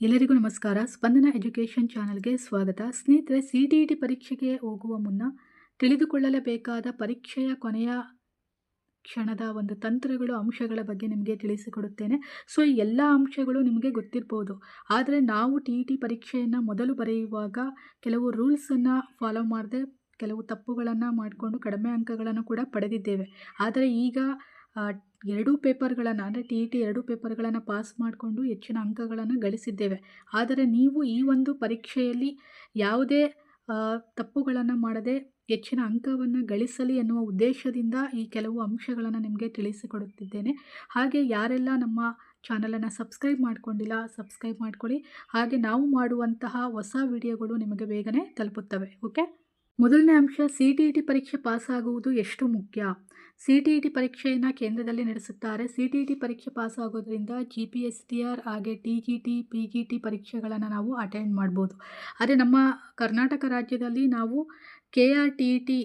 ಎಲ್ಲರಿಗೂ ನಮಸ್ಕಾರ. ಸ್ಪಂದನ ಎಜುಕೇಷನ್ ಚಾನಲ್ಗೆ ಸ್ವಾಗತ. ಸ್ನೇಹಿತರೆ, ಸಿ ಟಿ ಇ ಟಿ ಪರೀಕ್ಷೆಗೆ ಹೋಗುವ ಮುನ್ನ ತಿಳಿದುಕೊಳ್ಳಲೇಬೇಕಾದ ಪರೀಕ್ಷೆಯ ಕೊನೆಯ ಕ್ಷಣದ ಒಂದು ತಂತ್ರಗಳು, ಅಂಶಗಳ ಬಗ್ಗೆ ನಿಮಗೆ ತಿಳಿಸಿಕೊಡುತ್ತೇನೆ. ಸೊ, ಈ ಎಲ್ಲ ಅಂಶಗಳು ನಿಮಗೆ ಗೊತ್ತಿರ್ಬೋದು. ಆದರೆ, ನಾವು ಟಿ ಇ ಟಿ ಪರೀಕ್ಷೆಯನ್ನು ಮೊದಲು ಬರೆಯುವಾಗ ಕೆಲವು ರೂಲ್ಸನ್ನು ಫಾಲೋ ಮಾಡದೆ, ಕೆಲವು ತಪ್ಪುಗಳನ್ನು ಮಾಡಿಕೊಂಡು ಕಡಿಮೆ ಅಂಕಗಳನ್ನು ಕೂಡ ಪಡೆದಿದ್ದೇವೆ. ಆದರೆ, ಈಗ ಎರಡೂ ಪೇಪರ್ಗಳನ್ನು, ಅಂದರೆ ಟಿ ಇ ಟಿ ಎರಡೂ ಪೇಪರ್ಗಳನ್ನು ಪಾಸ್ ಮಾಡಿಕೊಂಡು ಹೆಚ್ಚಿನ ಅಂಕಗಳನ್ನು ಗಳಿಸಿದ್ದೇವೆ. ಆದರೆ ನೀವು ಈ ಒಂದು ಪರೀಕ್ಷೆಯಲ್ಲಿ ಯಾವುದೇ ತಪ್ಪುಗಳನ್ನು ಮಾಡದೆ ಹೆಚ್ಚಿನ ಅಂಕವನ್ನು ಗಳಿಸಲಿ ಎನ್ನುವ ಉದ್ದೇಶದಿಂದ ಈ ಕೆಲವು ಅಂಶಗಳನ್ನು ನಿಮಗೆ ತಿಳಿಸಿಕೊಡುತ್ತಿದ್ದೇನೆ. ಹಾಗೆ ಯಾರೆಲ್ಲ ನಮ್ಮ ಚಾನಲನ್ನು ಸಬ್ಸ್ಕ್ರೈಬ್ ಮಾಡ್ಕೊಂಡಿಲ್ಲ, ಸಬ್ಸ್ಕ್ರೈಬ್ ಮಾಡ್ಕೊಳ್ಳಿ. ಹಾಗೆ ನಾವು ಮಾಡುವಂತಹ ಹೊಸ ವಿಡಿಯೋಗಳು ನಿಮಗೆ ಬೇಗನೆ ತಲುಪುತ್ತವೆ. ಓಕೆ? ಮೊದಲನೇ ಅಂಶ ಸಿ ಟಿ ಇ ಟಿ ಪರೀಕ್ಷೆ ಪಾಸಾಗುವುದು ಎಷ್ಟು ಮುಖ್ಯ? ಸಿ ಟಿ ಇ ಟಿ ಪರೀಕ್ಷೆಯನ್ನು ಕೇಂದ್ರದಲ್ಲಿ ನಡೆಸುತ್ತಾರೆ. ಸಿ ಟಿ ಇ ಟಿ ಪರೀಕ್ಷೆ ಪಾಸಾಗೋದ್ರಿಂದ G P S T R ಹಾಗೆ T G T P G T ಪರೀಕ್ಷೆಗಳನ್ನು ನಾವು ಅಟೆಂಡ್ ಮಾಡ್ಬೋದು. ಆದರೆ ನಮ್ಮ ಕರ್ನಾಟಕ ರಾಜ್ಯದಲ್ಲಿ ನಾವು K R T T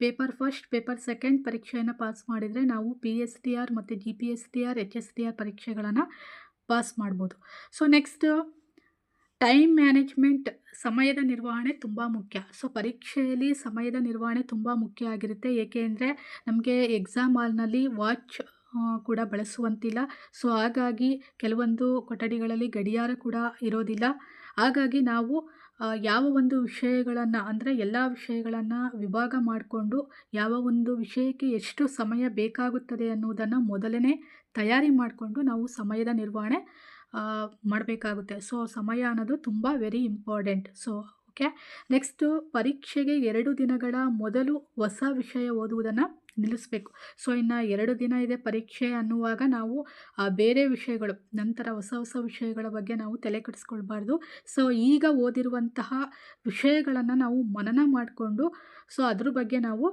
paper first paper second ಪರೀಕ್ಷೆಯನ್ನು ಪಾಸ್ ಮಾಡಿದರೆ ನಾವು ಪಿ ಎಸ್ ಟಿ ಆರ್ ಮತ್ತು G P S T R H S T R ಪರೀಕ್ಷೆಗಳನ್ನು ಪಾಸ್ ಮಾಡ್ಬೋದು. ಸೊ ನೆಕ್ಸ್ಟ್ ಟೈಮ್ ಮ್ಯಾನೇಜ್ಮೆಂಟ್ ಸಮಯದ ನಿರ್ವಹಣೆ ತುಂಬ ಮುಖ್ಯ. ಸೊ, ಪರೀಕ್ಷೆಯಲ್ಲಿ ಸಮಯದ ನಿರ್ವಹಣೆ ತುಂಬ ಮುಖ್ಯ ಆಗಿರುತ್ತೆ. ಏಕೆಂದರೆ ನಮಗೆ ಎಕ್ಸಾಮ್ ಹಾಲ್ನಲ್ಲಿ ವಾಚ್ ಕೂಡ ಬಳಸುವಂತಿಲ್ಲ. ಸೊ, ಹಾಗಾಗಿ ಕೆಲವೊಂದು ಕೊಠಡಿಗಳಲ್ಲಿ ಗಡಿಯಾರ ಕೂಡ ಇರೋದಿಲ್ಲ. ಹಾಗಾಗಿ ನಾವು ಯಾವ ಒಂದು ವಿಷಯಗಳನ್ನು, ಅಂದರೆ ಎಲ್ಲ ವಿಷಯಗಳನ್ನು ವಿಭಾಗ ಮಾಡಿಕೊಂಡು ಯಾವ ಒಂದು ವಿಷಯಕ್ಕೆ ಎಷ್ಟು ಸಮಯ ಬೇಕಾಗುತ್ತದೆ ಅನ್ನುವುದನ್ನು ಮೊದಲನೇ ತಯಾರಿ ಮಾಡಿಕೊಂಡು ನಾವು ಸಮಯದ ನಿರ್ವಹಣೆ ಮಾಡಬೇಕಾಗುತ್ತೆ. ಸೊ ಸಮಯ ಅನ್ನೋದು ತುಂಬ very important so okay next ಪರೀಕ್ಷೆಗೆ ಎರಡು ದಿನಗಳ ಮೊದಲು ಹೊಸ ವಿಷಯ ಓದುವುದನ್ನು ನಿಲ್ಲಿಸಬೇಕು. ಸೊ ಇನ್ನು ಎರಡು ದಿನ ಇದೆ ಪರೀಕ್ಷೆ ಅನ್ನುವಾಗ ನಾವು ಬೇರೆ ವಿಷಯಗಳು, ನಂತರ ಹೊಸ ಹೊಸ ವಿಷಯಗಳ ಬಗ್ಗೆ ನಾವು ತಲೆ ಕೆಡಿಸ್ಕೊಳ್ಬಾರ್ದು. ಸೊ ಈಗ ಓದಿರುವಂತಹ ವಿಷಯಗಳನ್ನು ನಾವು ಮನನ ಮಾಡಿಕೊಂಡು ಸೊ ಅದ್ರ ಬಗ್ಗೆ ನಾವು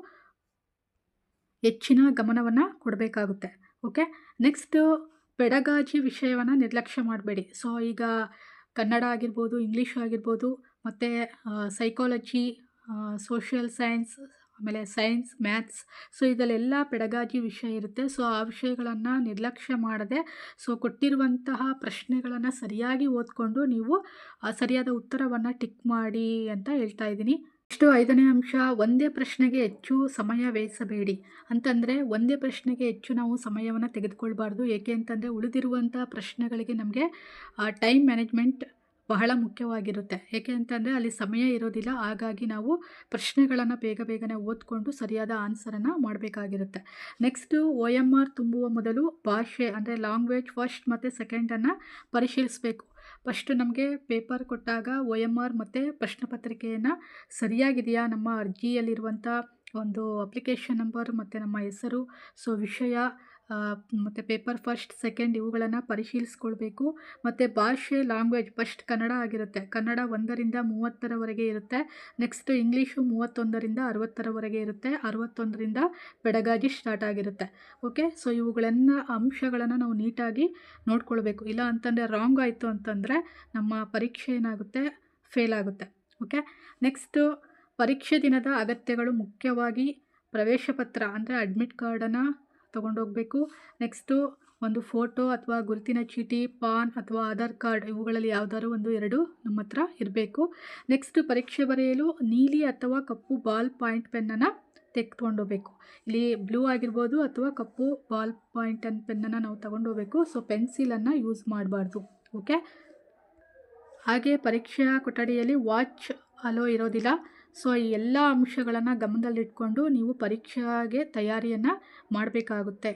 ಹೆಚ್ಚಿನ ಗಮನವನ್ನು ಕೊಡಬೇಕಾಗುತ್ತೆ. ಓಕೆ ನೆಕ್ಸ್ಟು ಪೆಡಗಾಜಿ ವಿಷಯವನ್ನು ನಿರ್ಲಕ್ಷ್ಯ ಮಾಡಬೇಡಿ. ಸೊ ಈಗ ಕನ್ನಡ ಆಗಿರ್ಬೋದು ಇಂಗ್ಲೀಷ್ ಆಗಿರ್ಬೋದು, ಮತ್ತು ಸೈಕಾಲಜಿ ಸೋಷಿಯಲ್ ಸೈನ್ಸ್ ಆಮೇಲೆ ಸೈನ್ಸ್ ಮ್ಯಾಥ್ಸ್ ಸೊ ಇದರಲ್ಲೆಲ್ಲ ಪೆಡಗಾಜಿ ವಿಷಯ ಇರುತ್ತೆ. ಸೊ ಆ ವಿಷಯಗಳನ್ನು ನಿರ್ಲಕ್ಷ್ಯ ಮಾಡದೆ ಸೊ ಕೊಟ್ಟಿರುವಂತಹ ಪ್ರಶ್ನೆಗಳನ್ನು ಸರಿಯಾಗಿ ಓದ್ಕೊಂಡು ನೀವು ಸರಿಯಾದ ಉತ್ತರವನ್ನು ಟಿಕ್ ಮಾಡಿ ಅಂತ ಹೇಳ್ತಾ ಇದ್ದೀನಿ. ಇಷ್ಟು ಐದನೇ ಅಂಶ ಒಂದೇ ಪ್ರಶ್ನೆಗೆ ಹೆಚ್ಚು ಸಮಯ ವ್ಯಯಿಸಬೇಡಿ ಅಂತಂದರೆ ಒಂದೇ ಪ್ರಶ್ನೆಗೆ ಹೆಚ್ಚು ನಾವು ಸಮಯವನ್ನು ತೆಗೆದುಕೊಳ್ಬಾರ್ದು. ಏಕೆ ಅಂತಂದರೆ ಉಳಿದಿರುವಂಥ ಪ್ರಶ್ನೆಗಳಿಗೆ ನಮಗೆ ಟೈಮ್ ಮ್ಯಾನೇಜ್ಮೆಂಟ್ ಬಹಳ ಮುಖ್ಯವಾಗಿರುತ್ತೆ. ಏಕೆ ಅಂತಂದರೆ ಅಲ್ಲಿ ಸಮಯ ಇರೋದಿಲ್ಲ. ಹಾಗಾಗಿ ನಾವು ಪ್ರಶ್ನೆಗಳನ್ನು ಬೇಗ ಬೇಗನೆ ಓದ್ಕೊಂಡು ಸರಿಯಾದ ಆನ್ಸರನ್ನು ಮಾಡಬೇಕಾಗಿರುತ್ತೆ. ನೆಕ್ಸ್ಟು ಒ ಎಂ ಆರ್ ತುಂಬುವ ಮೊದಲು ಭಾಷೆ, ಅಂದರೆ ಲಾಂಗ್ವೇಜ್ ಫಸ್ಟ್ ಮತ್ತು ಸೆಕೆಂಡನ್ನು ಪರಿಶೀಲಿಸಬೇಕು. ಫಸ್ಟು ನಮಗೆ ಪೇಪರ್ ಕೊಟ್ಟಾಗ ಒ ಎಂ ಆರ್ ಮತ್ತು ಪ್ರಶ್ನೆ ಪತ್ರಿಕೆಯನ್ನು ಸರಿಯಾಗಿದೆಯಾ? ನಮ್ಮ ಅರ್ಜಿಯಲ್ಲಿರುವಂಥ ಒಂದು ಅಪ್ಲಿಕೇಶನ್ ನಂಬರ್ ಮತ್ತು ನಮ್ಮ ಹೆಸರು, ಸೊ ವಿಷಯ ಮತ್ತು ಪೇಪರ್ ಫಸ್ಟ್, ಸೆಕೆಂಡ್ ಇವುಗಳನ್ನು ಪರಿಶೀಲಿಸ್ಕೊಳ್ಬೇಕು. ಮತ್ತು ಭಾಷೆ, ಲ್ಯಾಂಗ್ವೇಜ್ ಫಸ್ಟ್ ಕನ್ನಡ ಆಗಿರುತ್ತೆ. ಕನ್ನಡ ಒಂದರಿಂದ ಮೂವತ್ತರವರೆಗೆ ಇರುತ್ತೆ. ನೆಕ್ಸ್ಟ್ ಇಂಗ್ಲೀಷು ಮೂವತ್ತೊಂದರಿಂದ ಅರವತ್ತರವರೆಗೆ ಇರುತ್ತೆ. ಅರವತ್ತೊಂದರಿಂದ ಬೆಡಗಾಗಿ ಸ್ಟಾರ್ಟ್ ಆಗಿರುತ್ತೆ. ಓಕೆ? ಸೊ ಇವುಗಳನ್ನು, ಅಂಶಗಳನ್ನು ನಾವು ನೀಟಾಗಿ ನೋಡ್ಕೊಳ್ಬೇಕು. ಇಲ್ಲ ಅಂತಂದರೆ ರಾಂಗ್ ಆಯಿತು ಅಂತಂದರೆ ನಮ್ಮ ಪರೀಕ್ಷೆ ಏನಾಗುತ್ತೆ? ಫೇಲ್ ಆಗುತ್ತೆ. ಓಕೆ? ನೆಕ್ಸ್ಟು ಪರೀಕ್ಷೆ ದಿನದ ಅಗತ್ಯಗಳು ಮುಖ್ಯವಾಗಿ ಪ್ರವೇಶ ಪತ್ರ ಅಂದರೆ ಅಡ್ಮಿಟ್ ಕಾರ್ಡನ್ನು ತೊಗೊಂಡೋಗಬೇಕು. ನೆಕ್ಸ್ಟು ಒಂದು ಫೋಟೋ ಅಥವಾ ಗುರುತಿನ ಚೀಟಿ ಪಾನ್ ಅಥವಾ ಆಧಾರ್ ಕಾರ್ಡ್ ಇವುಗಳಲ್ಲಿ ಯಾವುದಾದ್ರು ಒಂದು ಎರಡು ನಮ್ಮ ಹತ್ರ ಇರಬೇಕು. ನೆಕ್ಸ್ಟ್ ಪರೀಕ್ಷೆ ಬರೆಯಲು ನೀಲಿ ಅಥವಾ ಕಪ್ಪು ಬಾಲ್ ಪಾಯಿಂಟ್ ಪೆನ್ನನ್ನು ತೆಗೆದುಕೊಂಡೋಗ್ಬೇಕು ಇಲ್ಲಿ ಬ್ಲೂ ಆಗಿರ್ಬೋದು ಅಥವಾ ಕಪ್ಪು ಬಾಲ್ ಪಾಯಿಂಟ್ ಅನ್ ಪೆನ್ನನ್ನು ನಾವು ತಗೊಂಡೋಗ್ಬೇಕು. ಸೊ ಪೆನ್ಸಿಲನ್ನು ಯೂಸ್ ಮಾಡಬಾರ್ದು. ಓಕೆ ಹಾಗೆ ಪರೀಕ್ಷಾ ಕೊಠಡಿಯಲ್ಲಿ ವಾಚ್ ಅಲೋ ಇರೋದಿಲ್ಲ. ಸೊ, ಈ ಎಲ್ಲ ಅಂಶಗಳನ್ನು ಗಮನದಲ್ಲಿಟ್ಕೊಂಡು ನೀವು ಪರೀಕ್ಷೆಗೆ ತಯಾರಿಯನ್ನು ಮಾಡಬೇಕಾಗುತ್ತೆ.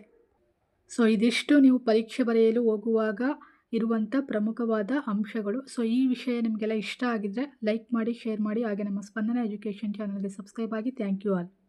ಸೊ, ಇದಿಷ್ಟು ನೀವು ಪರೀಕ್ಷೆ ಬರೆಯಲು ಹೋಗುವಾಗ ಇರುವಂಥ ಪ್ರಮುಖವಾದ ಅಂಶಗಳು. ಸೊ, ಈ ವಿಷಯ ನಿಮಗೆಲ್ಲ ಇಷ್ಟ ಆಗಿದ್ದರೆ ಲೈಕ್ ಮಾಡಿ, ಶೇರ್ ಮಾಡಿ, ಹಾಗೆ ನಮ್ಮ ಸ್ಪಂದನ ಎಜುಕೇಷನ್ ಚಾನಲ್ಗೆ ಸಬ್ಸ್ಕ್ರೈಬ್ ಆಗಿ ಥ್ಯಾಂಕ್ ಯು ಆಲ್.